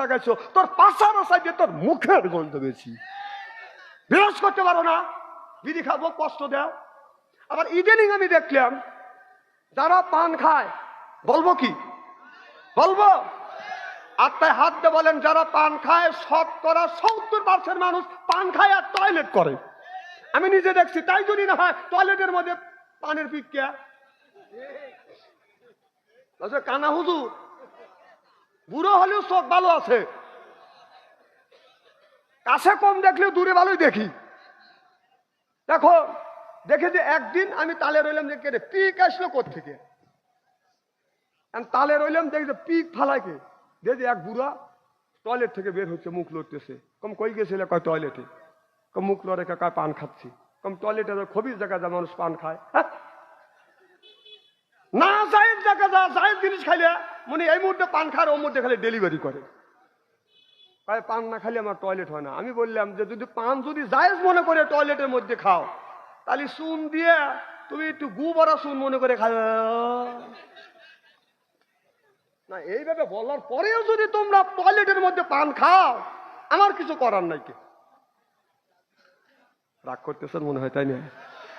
লাগাইছো, তোর পাশার সাইডে তোর মুখের গন্ধ বেশি। বিরোধ করতে পারো না, বিড়ি খাব, কষ্ট দেও। আবার ইদানিং আমি দেখলাম, যারা পান খায়, বলব কি? বলব? আত্মায় হাত দিয়ে বলেন, যারা পান খায় শতকরা সত্তর পার্সেন্ট মানুষ পান খায় আর টয়লেট করে। আমি নিজে দেখছি, তাই যদি না হয় টয়লেটের মধ্যে পানের পিকা কানা হুজুর বুড়ো হলেও চোখ ভালো আছে। কাছে কম দেখলেও দূরে ভালোই দেখি। দেখো, দেখে যে একদিন আমি তালে রইলাম যে কেটে পিক আসলো থেকে তালে রইলাম, দেখি যে পিক ফালাইকে দেখি এক বুড়া টয়লেট থেকে বের হচ্ছে, মুখ লড়তেছে। কম কই গেছিলে? কয় টয়লেটে। কম মুখ লড়ে কয় পান খাচ্ছি। কম টয়লেটে খুবই জায়গা যা মানুষ পান খায় হ্যাঁ? না জায়গা যা জায়েজ জিনিস খাইলে মানে এই মুহূর্তে পান খার ও মুহূর্তে খালি ডেলিভারি করে। কয় পান না খালি আমার টয়লেট হয় না। আমি বললাম যে, যদি পান যদি জায়েজ মনে করে টয়লেটের মধ্যে খাও, তাহলে চুন দিয়ে তুমি একটু গু বড়া চুন মনে করে খাও। না, এইভাবে বলার পরেও যদি তোমরা টয়লেটের মধ্যে পান খাও, আমার কিছু করার নাই কে? রাগ করতেছেন মনে হয়, তাই না?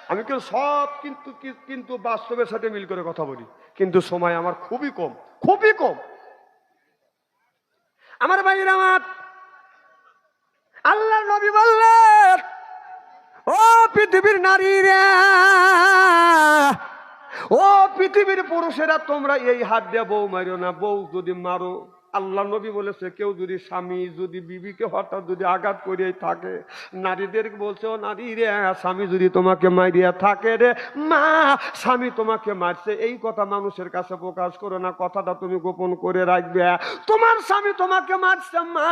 আমি কিন্তু সব কিন্তু কিন্তু বাস্তবের সাথে মিল করে কথা বলি। কিন্তু সময় আমার খুবই কম খুবই কম। আমার ভাইয়ের আমার। আল্লাহ নবী বললেন, ও পৃথিবীর নারীরা, ও পৃথিবীর পুরুষেরা, তোমরা এই হাত দিয়ে বউ মারো না, বউ যদি মারো আল্লাহ নবী বলেছে, কেউ যদি স্বামী, যদি বিবিকে হঠাৎ যদি আঘাত করে থাকে, নারীদের বলছে, ও নারী রে, স্বামী যদি তোমাকে মারিয়া থাকে রে, মা, স্বামী তোমাকে মারছে। এই কথা মানুষের কাছে প্রকাশ করো না, কথাটা তুমি গোপন করে রাখবে। তোমার স্বামী তোমাকে মারছে, মা।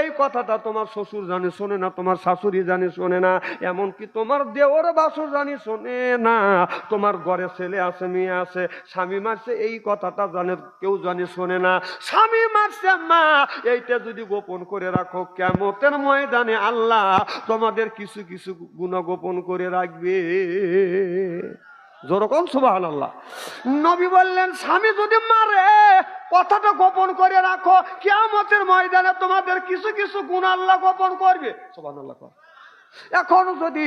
এই কথাটা তোমার শ্বশুর জানে, শোনে না, তোমার শাশুড়ি জানে, শোনে না। এমনকি তোমার দেওর বাসুর জানি, শোনে না। তোমার ঘরে ছেলে আছে, মেয়ে আছে, স্বামী মারছে, এই কথাটা জানে, কেউ জানে, শোনে না। স্বামী এইটা যদি গোপন করে রাখো, কেমতের ময়দানে আল্লাহ তোমাদের কিছু কিছু গুণ গোপন করে রাখবে। যেরকম সুবাহ আল্লাহ নবী বললেন, স্বামী যদি মারে, কথাটা গোপন করে রাখো কেমতের ময়দানে তোমাদের কিছু কিছু গুণ আল্লাহ গোপন করবে। সুবাহ আল্লাহ এখন যদি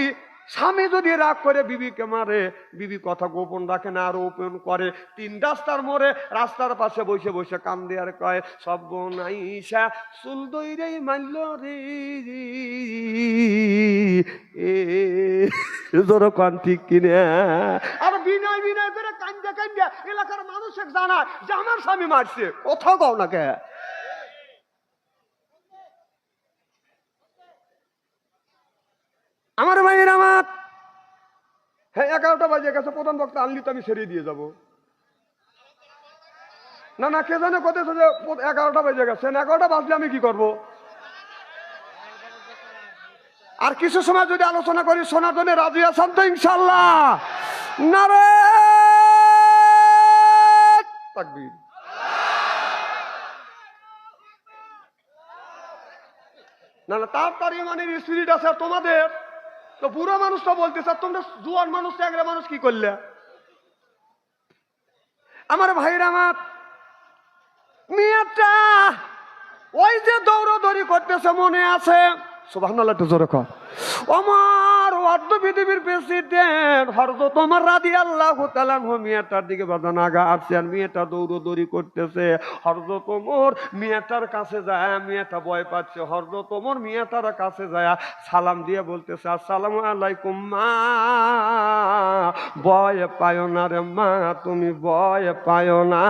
স্বামী যদি রাগ করে, বিবিকে মারে, বিবি কথা গোপন রাখে না, আর ওপেন করে। তিন রাস্তার মোড়ে, রাস্তার পাশে বসে বসে কান্দে আর কয় সব নাইসা চুল দইরেই মারল রে জোর কন ঠিক কিনে? আর বিনয় বিনয় করে কান্দা কান্দা, এলাকার মানুষের জানায় যে, আমার স্বামী মারছে। কোথাও গাও না কে আমার ভাইয়ের আমার হ্যাঁ এগারোটা বাজে গেছে প্রধান বক্তা আনলি তো আমি সেরে দিয়ে যাব। না না, কে জানে কত যে এগারোটা বাজে গেছে। এগারোটা বাজলে আমি কি করব? আর কিছু সময় যদি আলোচনা করি, শোনার জন্য রাজি আছেন তো ইনশাল্লাহ না তাকবীর। না না তার তার ইমানের স্পিরিট আছে তোমাদের। তো বুড়ো মানুষটা বলতেছে, আর তোমরা জুয়ান মানুষ ট্যাংরা মানুষ কি করলে? আমার ভাইরা আমার মেয়েটা ওই যে দৌড়দৌড়ি করতেছে, মনে আছে? সুবাহ জোরে কর আমার অর্ধ পৃথিবীর প্রেসিডেন্ট হরদ তোমার রাদি আল্লাহ মেয়েটার দিকে আসছে আর মেয়েটা দৌড়দৌড়ি করতেছে। হরদ তোমর মেয়েটার কাছে যায়, মেয়েটা ভয় পাচ্ছে। হরদ তোমর মেয়েটার কাছে যায়, সালাম দিয়ে বলতেছে, আসসালামু আলাইকুম মা। ভয় পায় না রে মা, তুমি ভয় পায় না।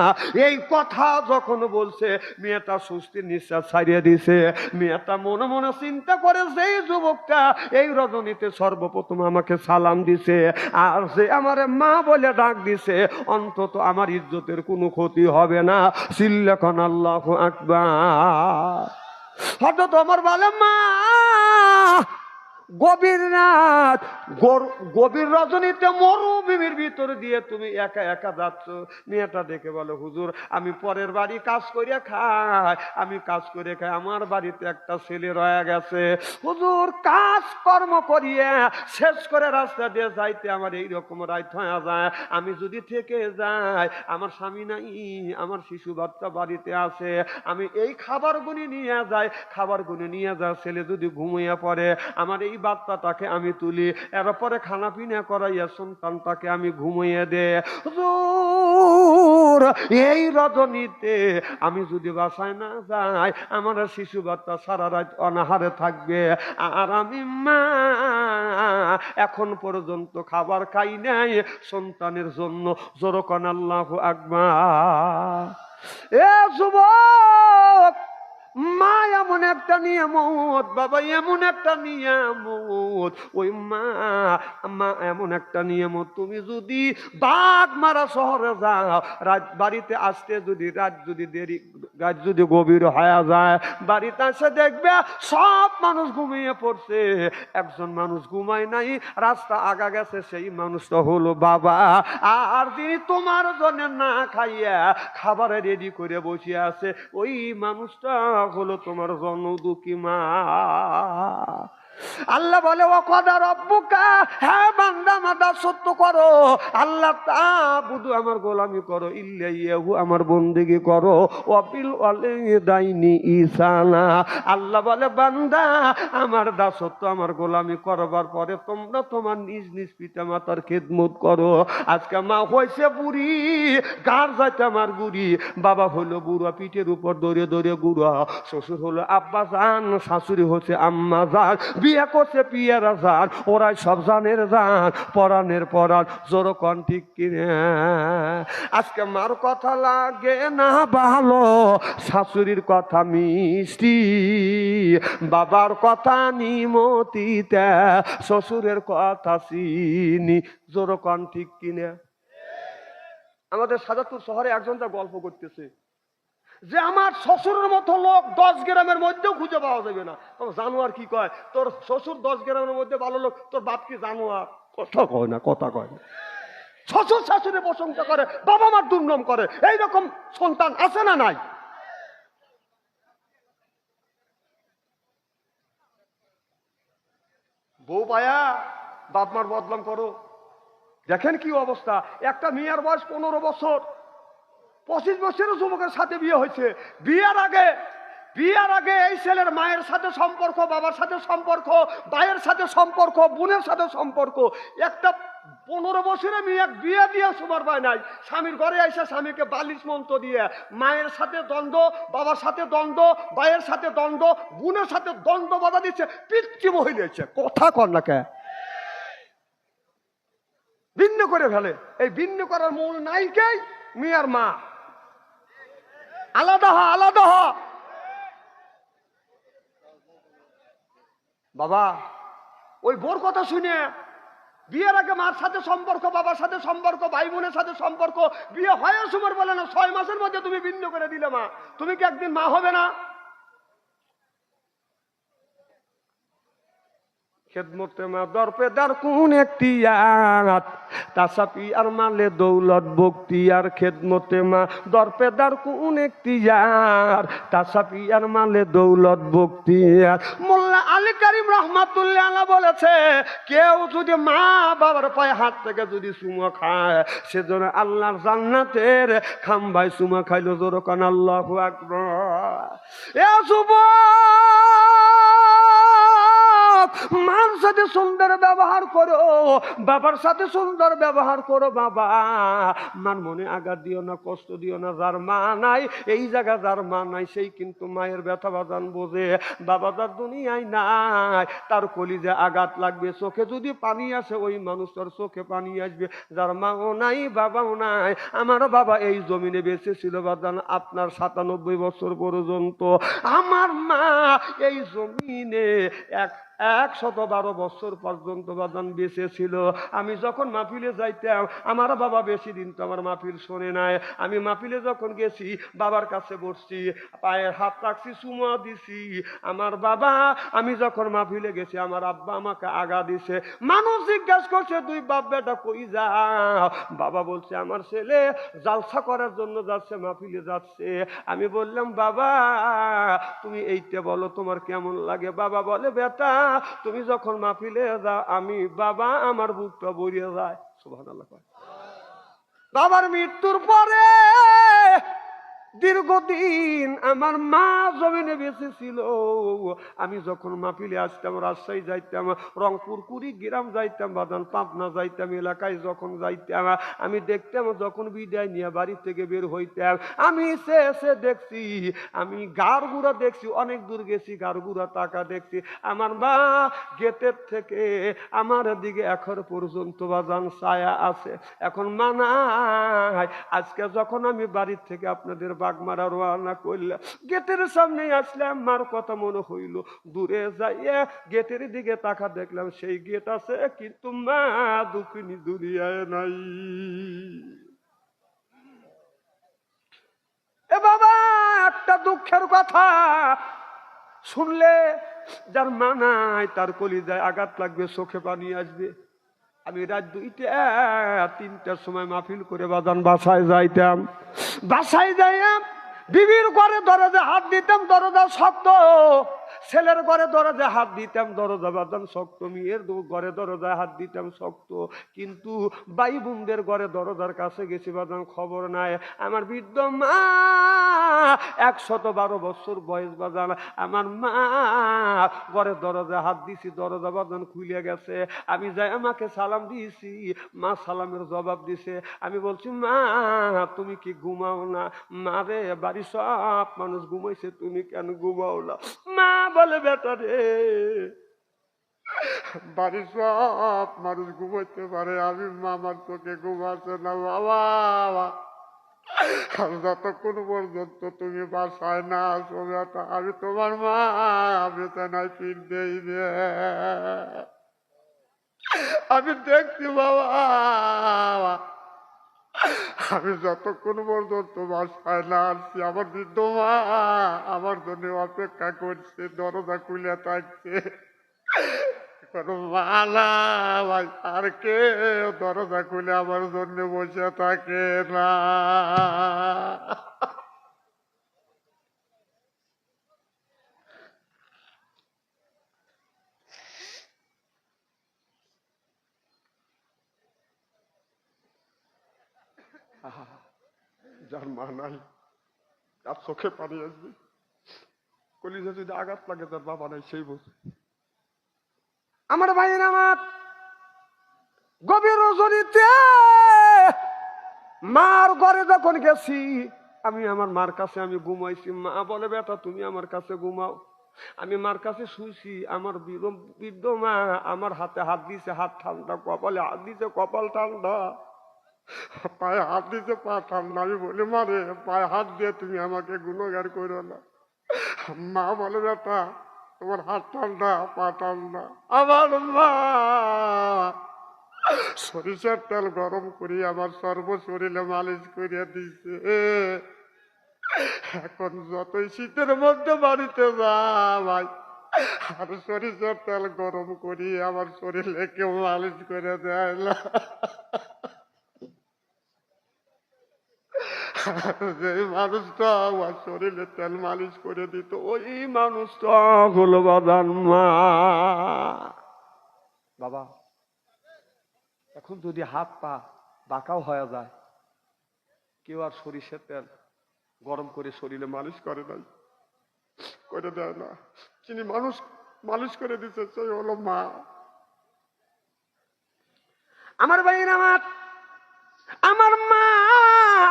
এই কথা যখন বলছে, মেয়েটা সুস্থির নিঃশ্বাস ছাড়িয়ে দিছে। মেয়েটা মনে মনে চিন্তা করে সেই যুবকটা এই রজনীতে সর্বপ্রথম আমাকে সালাম দিছে, আর সে আমার মা বলে ডাক দিছে, অন্তত আমার ইজ্জতের কোনো ক্ষতি হবে না। সিল্লাখন আল্লাহ আকবার। হঠাৎ আমার বলে মা গভীর রাত। গভীর রজনীতে মরুভূমির ভিতর দিয়ে তুমি একা একা যাচ্ছ। মেয়েটা দেখে বলো, হুজুর, আমি পরের বাড়ি কাজ করে খাই। আমি কাজ করে খাই। আমার বাড়িতে একটা ছেলে রয়ে গেছে। হুজুর কাজ কর্ম করিয়ে শেষ করে রাস্তা দিয়ে যাইতে আমার এইরকম রাইত হয়ে যায়। আমি যদি থেকে যাই, আমার স্বামী নাই, আমার শিশু বাচ্চা বাড়িতে আছে। আমি এই খাবার গুনি নিয়ে যাই। খাবার গুনি নিয়ে যা ছেলে যদি ঘুমিয়ে পড়ে, আমার এই বাচ্চাটাকে আমি তুলি। এরপরে খানা পিনা করাইয়া সন্তানটাকে আমি ঘুমিয়ে দে এই রজনীতে আমি যদি বাসায় না যাই, আমার শিশু বাচ্চা সারা রাত অনাহারে থাকবে। আর আমি মা, এখন পর্যন্ত খাবার খাই নাই সন্তানের জন্য। জোরকন আল্লাহ আকবার। এ যুবক মা এমন একটা নিয়ামত, বাবা এমন একটা নিয়ামত। ওই মা মা এমন একটা নিয়ামত, তুমি যদি বাঘ মারা শহরে যাও, রাত বাড়িতে আসতে যদি, রাত যদি দেরি, রাত যদি গভীর হয়ে যায়, বাড়িতে এসে দেখবে সব মানুষ ঘুমিয়ে পড়ছে। একজন মানুষ ঘুমায় নাই, রাস্তা আগা গেছে, সেই মানুষটা হলো বাবা। আর যিনি তোমার জন্য না খাইয়া খাবারে রেডি করে বসে আছে, ওই মানুষটা হলো তোমার জন্ম দুঃখী মা। আল্লাহ বলে ও কদা রব্বুকা হ্যাঁ বান্দা, মাদা, সত্য করো। আল্লাহ তা বুধু আমার গোলামি করো, ইল্লাইয়াহু আমার বন্দিগি করো অপিল দাইনি ইসানা। আল্লাহ বলে, বান্দা, আমার দাসত্ব আমার গোলামি করবার পরে তোমরা তোমার নিজ নিজ পিতা মাতার খেদমত করো। আজকে মা হয়েছে বুড়ি, গার যাইতে আমার গুড়ি বাবা হলো বুড়া, পিঠের উপর দৌড়ে দৌড়ে গুড়া শ্বশুর হলো আব্বা যান শাশুড়ি হচ্ছে আম্মা যান বিয়ে করছে পিয়ারা যান ওরাই সব জানের যান পরাণের পরাণ জোর কন ঠিক কিনে। আজকে মার কথা লাগে না ভালো, শাশুড়ির কথা মিষ্টি, বাবার কথা নিমতিতে, শ্বশুরের কথা চিনি জোর কন ঠিক কিনে। আমাদের সাজাতুর শহরে একজনটা গল্প করতেছে। যে আমার শ্বশুরের মতো লোক দশ গ্রামের মধ্যেও খুঁজে পাওয়া যাবে না। জানোয়ার কি কয়? তোর শ্বশুর দশ গ্রামের মধ্যে ভালো লোক, তোর বাপ কি জানোয়ার? কথা কয় না, কথা কয় না। শ্বশুর শাশুড়ি প্রশংসা করে, বাবা মার দুর্নাম করে। এইরকম সন্তান আছে না নাই? বউ পায়া, বাপ মার বদলাম করো। দেখেন কি অবস্থা। একটা মেয়ের বয়স পনেরো বছর। পঁচিশ বছরের যুবকের সাথে বিয়ে হয়েছে। বিয়ের আগে বিয়ের আগে এই ছেলের মায়ের সাথে সম্পর্ক, বাবার সাথে সম্পর্ক, ভাইয়ের সাথে সম্পর্ক, বোনের সাথে সম্পর্ক। একটা পনেরো বছরে মেয়ে বিয়ে দিয়ে সমর পায় নাই। স্বামীর ঘরে এসে স্বামীকে বালিশ মন্ত্র দিয়ে মায়ের সাথে দ্বন্দ্ব, বাবার সাথে দ্বন্দ্ব, ভাইয়ের সাথে দ্বন্দ্ব, বোনের সাথে দ্বন্দ্ব বাধা দিচ্ছে পিচ্ছি মহিলেছে কথা কর না কে? ভিন্ন করে ফেলে। এই ভিন্ন করার মূল নাইকেই মেয়ের মা। আলাদা হ আলাদা হ। বাবা, ওই বোর কথা শুনে বিয়ের আগে মার সাথে সম্পর্ক, বাবার সাথে সম্পর্ক ভাই বোনের সাথে সম্পর্ক, বিয়ে হয় সময় বলে না, ছয় মাসের মধ্যে তুমি বিন্দু করে দিলে মা। তুমি কি একদিন মা হবে না? খেদমতে মা দরপেদার কোন একটি আয়াত তাসাপি আর মালে দৌলত, ভক্তি আর খেদমতে মা দরপেদার কোন একটি আর তাসাপি আর মালে দৌলত, ভক্তি আর মোল্লা আলী করিম রহমাতুল্লাহ আল্লাহ বলেছে, কেউ যদি মা বাবার পায়ে হাত থেকে যদি সুমো খায়, সেজন্য আল্লাহর জান্নাতের খাম্বাই সুমা খাইলো জোর কান আল্লাহ আকবার। এ যুবক! মার সাথে সুন্দর ব্যবহার করো, বাবার সাথে সুন্দর ব্যবহার করো বাবা। মার মনে আঘাত দিও না, কষ্ট দিও না, যার মা নাই, এই জায়গা যার মা নাই, সেই কিন্তু মায়ের ব্যথা বাজান বোঝে। বাবা তার দুনিয়ায় নাই, তার কলিজে আঘাত লাগবে। চোখে যদি পানি আসে, ওই মানুষটার চোখে পানি আসবে। যার মাও নাই, বাবাও নাই, আমার বাবা এই জমিনে বেঁচে ছিল বাদান আপনার সাতানব্বই বছর পর্যন্ত। আমার মা এই জমিনে এক একশত বারো বছর পর্যন্ত বাদান বেঁচে ছিল। আমি যখন মাহফিলে যাইতাম, আমার বাবা বেশি দিন তো আমার মাহফিল শোনে নাই। আমি মাহফিলে যখন গেছি, বাবার কাছে বসছি, পায়ে হাত রাখছি, চুমা দিছি। আমার বাবা, আমি যখন মাহফিলে গেছি, আমার আব্বা আমাকে আগা দিছে। মানুষ জিজ্ঞাসা করছে, তুই বাপ বেটা কই যা বাবা বলছে, আমার ছেলে জালসা করার জন্য যাচ্ছে, মাহফিলে যাচ্ছে। আমি বললাম, বাবা, তুমি এইটা বলো, তোমার কেমন লাগে? বাবা বলে, বেটা তুমি যখন মাহফিলে যাও আমি বাবা আমার বুকটা বরিয়ে যায় সুবহানাল্লাহ। বাবার মৃত্যুর পরে দীর্ঘদিন আমার মা জমিনে বেঁচে ছিল। আমি যখন মাহফিলে আসতাম, রাজশাহী যাইতাম, রংপুর কুড়ি গ্রাম যাইতাম বাদান পাবনা যাইতাম, এলাকায় যখন যাইতাম, আমি দেখতাম যখন বিদায় নিয়ে বাড়ি থেকে বের হইতাম, আমি সে এসে দেখছি, আমি গার গুড়া দেখছি, অনেক দূর গেছি গার গুড়া টাকা দেখছি। আমার মা গেটের থেকে আমার দিকে এখন পর্যন্ত বাজান ছায়া আছে। এখন মানায় আজকে যখন আমি বাড়ির থেকে আপনাদের বাগমারা গেটের সামনে আসলাম, মার কথা মনে হইল। দূরে যাইয়া গেটের দিকে তাকা দেখলাম, সেই গেট আছে কিন্তু মা দুঃখিনী দুনিয়ায় নাই। এ বাবা, একটা দুঃখের কথা। শুনলে যার মা নাই, তার কলিজায় আঘাত লাগবে, চোখে পানি আসবে। আমি রাত দুইটা, তিনটার সময় মাহফিল করে বাজান বাসায় যাইতাম। বাসায় যাইতাম বিবির ঘরে দরজা হাত দিতাম দরজা শক্ত। ছেলের ঘরে দরজা হাত দিতাম, দরজা বাদাম শক্ত, মেয়ের ঘরে দরজা হাত দিতাম শক্ত। কিন্তু বাই বোনদের ঘরে দরজার কাছে গেছি বাদাম খবর নাই। আমার বৃদ্ধ মা, একশত বারো বছর বয়স বাজান আমার মা, ঘরে দরজা হাত দিছি, দরজা বাদান খুলে গেছে। আমি যাই আমাকে সালাম দিয়েছি, মা সালামের জবাব দিছে। আমি বলছি, মা, তুমি কি ঘুমাও না? মা রে বাড়ি সব মানুষ ঘুমাইছে, তুমি কেন ঘুমাও না? মা বলে, বেটা রে। বাড়ির সব মানুষ ঘুমাইতে পারে, আমি মামার চোখে ঘুমাচ্ছে না, বাবা। আমি যতক্ষণ পর্যন্ত তুমি বাসায় না আসো, বেটা, আমি তোমার মা বেতনায় ফির দেই রে। আমি দেখছি, বাবা। আমি যতক্ষণ পর্যন্ত বাসায় না আসছি, আমার বৃদ্ধ মা আমার জন্য অপেক্ষা করছে, দরজা খুলে থাকছে। আর কে দরজা খুলে আমার জন্য বসে থাকে না। যার মা নাই তার চোখে পানি আসবে কলিজা যদি আঘাত লাগে, তার বাবা নাই, সেই বোঝে। আমার ভাইয়ের আমার গভীর রজনীতে মার ঘরে যখন গেছি, আমি আমার মার কাছে আমি ঘুমাইছি। মা বলে, বেটা, তুমি আমার কাছে ঘুমাও। আমি মার কাছে শুইছি, আমার বৃদ্ধ মা আমার হাতে হাত দিছে, হাত ঠান্ডা কপালে, হাত দিছে, কপাল ঠান্ডা। পায়ে হাত দিতে পা না। আমি বলি মারে পায়ে হাত দিয়ে তুমি আমাকে গুণগার করো না। মা বলে, বেটা, তোমার হাত ঠান্ডা পা ঠান্ডা আমার মা সরিষার তেল গরম করি আমার সর্ব শরীরে মালিশ করিয়া দিছে। এখন যতই শীতের মধ্যে বাড়িতে যা ভাই আর সরিষার তেল গরম করি, আমার শরীরে কেউ মালিশ করে দেয় না যে মানুষটা আমার শরীরে তেল মালিশ করে দিত ওই মানুষটা হলো বাদান মা বাবা, এখন যদি হাত পা বাঁকাও হয়ে যায়, কেউ আর সরিষার তেল গরম করে শরীরে মালিশ করে নাই, করে দেয় না। যিনি মানুষ মালিশ করে দিতে সেই হলো মা। আমার ভাইয়ের আমার আমার মা,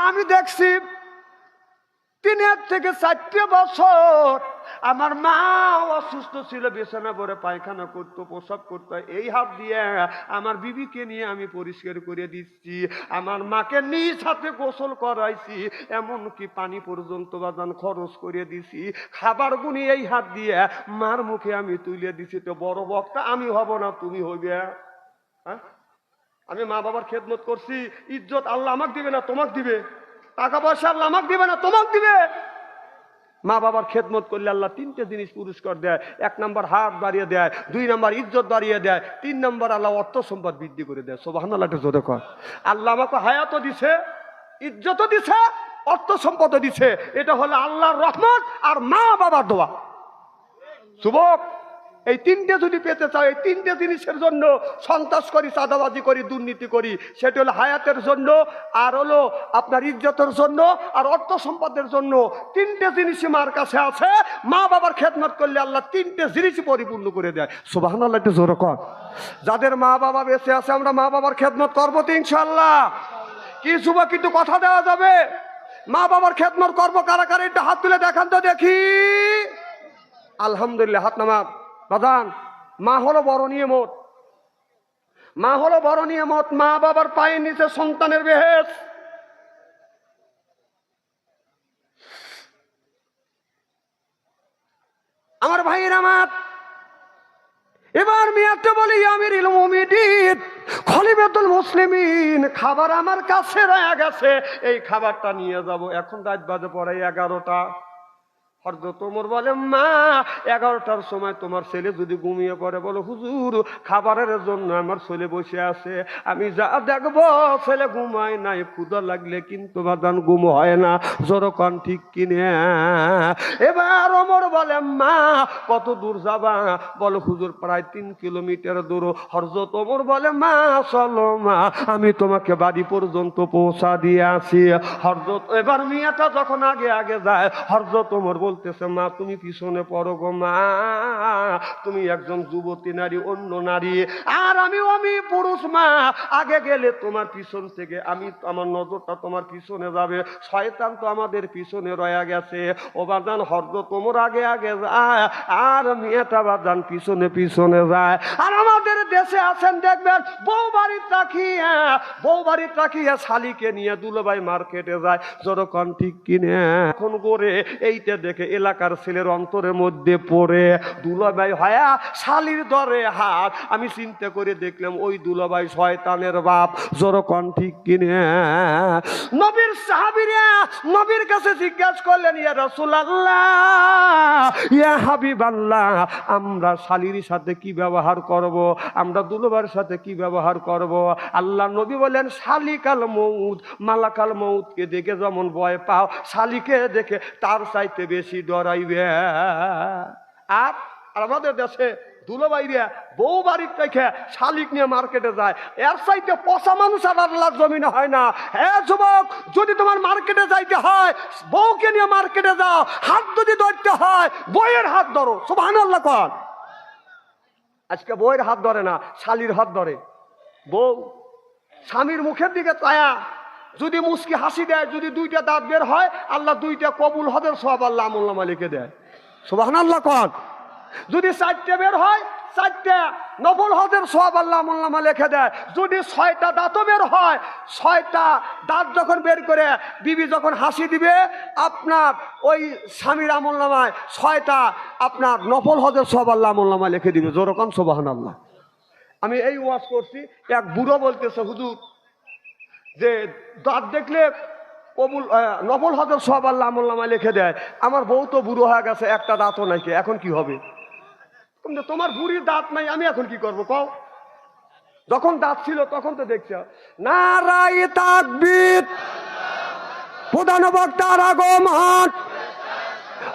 আমি দেখছি তিনের থেকে চারটে বছর আমার মা অসুস্থ ছিল, বিছানা পরে পায়খানা করতো, প্রসব করতো। এই হাত দিয়ে আমার বিবিকে নিয়ে আমি পরিষ্কার করে দিচ্ছি। আমার মাকে নিজ হাতে গোসল করাইছি, এমনকি পানি পর্যন্ত বাজান খরচ করে দিছি। খাবার গুনি এই হাত দিয়ে মার মুখে আমি তুলে দিছি। তো বড় বক্তা, আমি হব না, তুমি হইবে। হ্যাঁ? আমি মা বাবার খেদমত করছি। ইজ্জত আল্লাহ আমাকে দিবে না, তোমাক দিবে। টাকা পয়সা আল্লাহ আমাকে দিবে না, তোমাক দিবে। মা বাবার খেদমত করলে আল্লাহ তিনটে জিনিস পুরস্কার দেয়। এক নম্বর হাত বাড়িয়ে দেয়, দুই নম্বর ইজ্জত বাড়িয়ে দেয়, তিন নম্বর আল্লাহ অর্থ সম্পদ বৃদ্ধি করে দেয়। সোবাহান আল্লাহ একটু জোরে কর। আল্লাহ আমাকে হায়াতও দিছে, ইজ্জতও দিছে, অর্থ সম্পদও দিছে। এটা হলো আল্লাহর রহমত আর মা বাবার দোয়া। যুবক এই তিনটে যদি পেতে চাও, এই তিনটে জিনিসের জন্য সন্ত্রাস করি, চাঁদাবাজি করি, দুর্নীতি করি, সেটা হলো হায়াতের জন্য, আর হলো আপনার ইজ্জতের জন্য, আর অর্থ সম্পদের জন্য। তিনটে জিনিসই মার কাছে আছে। মা বাবার খেদমত করলে আল্লাহ তিনটে জিনিসই পরিপূর্ণ করে দেয়। সুবাহান আল্লাহ একটু জোর কর যাদের মা বাবা বেঁচে আছে, আমরা মা বাবার খেদমত করব তো ইনশাল্লাহ কি যুবক কিন্তু কথা দেওয়া যাবে। মা বাবার খেদমত করব, কারা কারা, একটু হাত তুলে দেখান তো দেখি। আলহামদুলিল্লাহ, হাত নামা বাদান মা হলো বড় নিয়মত। মা হলো বড় নিয়মত, মা বাবার পায়ের নিচে সন্তানের বেহেস আমার ভাইয়ের আমার। এবার মিয়াতে বলি, আমির ইলমুমিদিন খলিবেতুল মুসলিমিন, খাবার আমার কাছে রয়ে গেছে। এই খাবারটা নিয়ে যাব। এখন রাত বাজে পরে এগারোটা। হরদত তোমর বলে, মা, এগারোটার সময় তোমার ছেলে যদি ঘুমিয়ে পড়ে, বলো, হুজুর, খাবারের জন্য আমার ছেলে বসে আছে। আমি যা দেখব, ছেলে ঘুমায় নাই ক্ষুদা লাগলে কিন্তু বাদান ঘুম হয় না, জোরকন ঠিক কিনে। এবার ওমর বলে, মা, কত দূর যাবা? বলো, হুজুর, প্রায় তিন কিলোমিটার দূর। হরজত ওমর বলে, মা, চলো, মা, আমি তোমাকে বাড়ি পর্যন্ত পৌঁছা দিয়ে আসি। হরজত এবার মিয়াটা যখন আগে আগে যায় হরজত ওমর বলতেছে, মা, তুমি পিছনে পড়ো গো মা। তুমি একজন যুবতী নারী, অন্য নারী। আর আমি আমি পুরুষ মা। আগে গেলে তোমার পিছন থেকে আমি, আমার নজরটা তোমার পিছনে যাবে। শয়তান তো আমাদের পিছনে রয়ে গেছে। ও বাজান হরদ তোমর আগে আগে যায়। আর মেয়েটা বাজান পিছনে পিছনে যায়। আর আমাদের দেশে আছেন, দেখবেন, বউ বাড়ি তাকিয়ে, বউ বাড়ি তাকিয়ে শালিকে নিয়ে দুলোবাই মার্কেটে যায়। যতক্ষণ ঠিক কিনে, এখন করে এইটা দেখে এলাকার ছেলের অন্তরের মধ্যে পড়ে দুলাভাই হয়া শালির দরে হাত। আমি চিন্তা করে দেখলাম ওই দুলাভাই শয়তানের বাপ। যতক্ষণ ঠিক কিনে। নবীর সাহাবিরা নবীর কাছে জিজ্ঞাসা করলেন, ইয়া রাসূলুল্লাহ, ইয়া হাবিবাল্লাহ, আমরা শালির সাথে কি ব্যবহার করব? আমরা দুলোবার সাথে কি ব্যবহার করব? আল্লাহ নবী বলেন শালিকাল মৌত মালাকাল মৌতকে দেখে যেমন ভয় পাও, শালিকে দেখে তার চাইতে বেশি ডরাইবে, আর আমাদের দেশে দুলোবাইরা বউ বাড়ির থেকে শালিক নিয়ে মার্কেটে যায়। এর চাইতে পচা মানুষ আর জমিনে হয় না। হ্যাঁ যুবক, যদি তোমার মার্কেটে যাইতে হয়, বউকে নিয়ে মার্কেটে যাও, হাত যদি ধরতে হয়, বইয়ের হাত ধরো। সুবহান আল্লাহ আজকে বইয়ের হাত ধরে না, শালির হাত ধরে। বউ, স্বামীর মুখের দিকে তায়া। যদি মুসকি হাসি দেয়, যদি দুইটা দাঁত বের হয়, আল্লাহ দুইটা কবুল হদের সব আল্লাহ আমল্লামা লিখে দেয়। সুবাহান আল্লাহ কন। যদি চারটে বের হয়, চারটে নবল হদের সব আল্লাহ আমল্লামা লিখে দেয়। যদি ছয়টা দাঁতও বের হয়, ছয়টা দাঁত যখন বের করে বিবি যখন হাসি দিবে, আপনার ওই স্বামীর আমল্লামায় ছয়টা আপনার নফল হদের সব আল্লাহ আমল্লামা লিখে দিবে। যেরকম সোবাহান আল্লাহ আমি এই ওয়াজ করছি, এক বুড়ো বলতেছে, হুজুর যে দাঁত দেখলে আহ, নবল হজর সব আল্লাহ আমল্লামা লিখে দেয় আমার বউ তো বুড়ো হয়ে গেছে একটা দাঁতও নাই এখন কি হবে? তোমার বুড়ির দাঁত নাই আমি এখন কি করব কও? যখন দাঁত ছিল তখন তো দেখছ। নারাই তাকবীর। প্রধান বক্তার আগমন।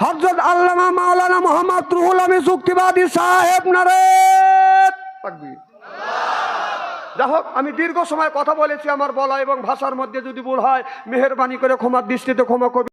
হজরত আল্লামা মাওলানা মোহাম্মদ রুহুল আমি চুক্তিবাদী সাহেব নারে তাকবীর। যাই হোক, আমি দীর্ঘ সময় কথা বলেছি আমার বলা এবং ভাষার মধ্যে যদি ভুল হয়, মেহরবানি করে ক্ষমার দৃষ্টিতে ক্ষমা করবে